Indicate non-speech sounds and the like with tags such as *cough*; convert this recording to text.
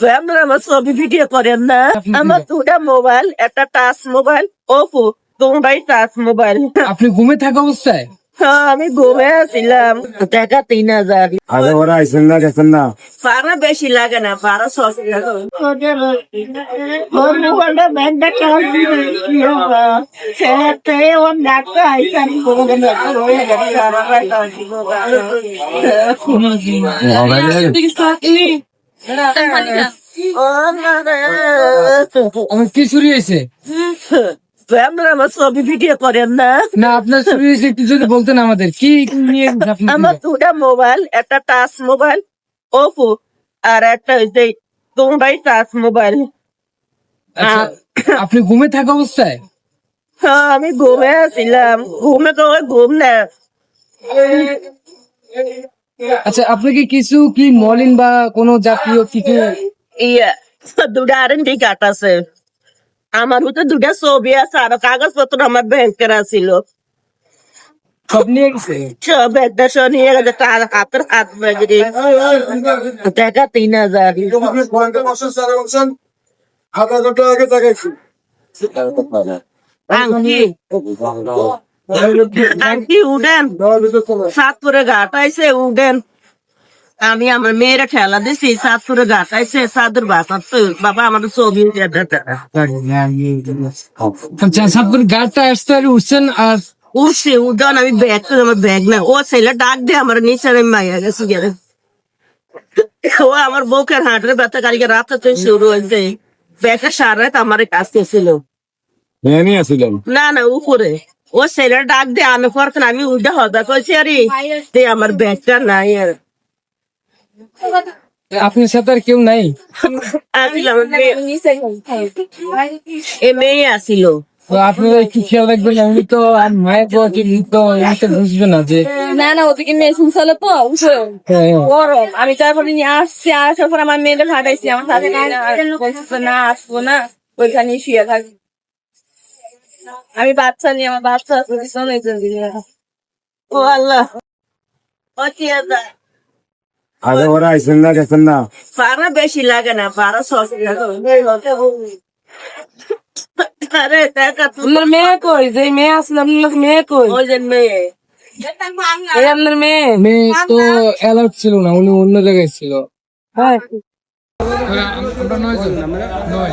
আপনারা আমার ছবি ভিডিও করেন না আমার দুটা মোবাইল একটা টাচ মোবাইল ওপো দুটাই টাচ মোবাইল আপনি ঘুমে থাকা অবস্থায় হ্যাঁ আমি ঘুমে আসছিলাম টাকা তিন হাজার আগে ওরা আইসেন না গেছেন না ভাড়া বেশি লাগে না ভাড়া টাকা আমার কি চুরি হয়েছে? আপনারা আমার ছবি ভিডিও করেন না। না আপনার চুরি হয়েছে একটু যদি বলতেন আমাদের। কি নিয়ে আমার দুটা মোবাইল একটা টাচ মোবাইল ওপো আর একটা ওই যে টাচ মোবাইল আচ্ছা, আপনি ঘুমে থাকা অবস্থায়? হ্যাঁ আমি ঘুমে আসছিলাম ঘুমে তো ঘুম না। আচ্ছা আপনাকে কিছু কি মলিন বা কোনো জাতীয় কিছু? ইয়ে দুটা আর এন কার্ড আছে। আমার ভিতরে দুটা ছবি আছে আর কাগজপত্র আমার ব্যাংকের আছিল। সব নিয়ে গেছে? সব একটা সব নিয়ে গেছে তার হাতের হাত টাকা তিন হাজার। হাজার টাকা আগে তাকাইছি। আংটি *laughs* উডেন? সাতপুরে ঘাট আইছে উডেন। আমি আমার মেয়েরা খেলা দিছি সাতপুরে ঘাট আইছে সাদুর বাসার তো বাবা আমাদের ছবি দে। আচ্ছা সাতপুর গাড়িটা আসতে আর উঠছেন আর উঠছি উডন আমি ব্যাগ তো আমার ব্যাগ না। ও ছেলে ডাক দিয়ে আমার নিচে আমি মাইয়া গেছি গেলে। ও আমার বউকের হাঁটের ব্যথা কালকে রাত থেকে শুরু হয়েছে। ব্যাগটা সারা রাত আমার কাছে ছিল। না না উপরে। ও ছেলে ডাক দিয়ে আনো পর আমি উঠে হবে কইছি আরে। তে আমার ব্যাগটা নাই আর। আপনার সাথে আর কেউ নাই? এ মেয়ে আসিল। আপনারা একটু খেয়াল রাখবেন আমি তো আর মায়ের বউ তো এটা বুঝবে না যে না না ওদিকে মেশিন চলে তো হ্যাঁ, গরম আমি তারপরে নিয়ে আসছি আসার পর আমার মেয়েদের হাঁটাইছি আমার সাথে না না আসব না ওইখানে শুয়ে থাকি আমি বাচ্চা নিয়ে আমার বাচ্চা আছে পিছনে একজন ও আল্লাহ। আগে ওরা আইসেন না গেছেন না। ভাড়া বেশি লাগে না ভাড়া ছশো টাকা আরে টাকা তো। আপনার মেয়ে কই? যে মেয়ে আসলে আপনার মেয়ে কই? ওই যে মেয়ে। এই আপনার মেয়ে? মেয়ে তো অ্যালার্ট ছিল না উনি অন্য জায়গায় ছিল। হ্যাঁ। আমরা নয় জন নয়।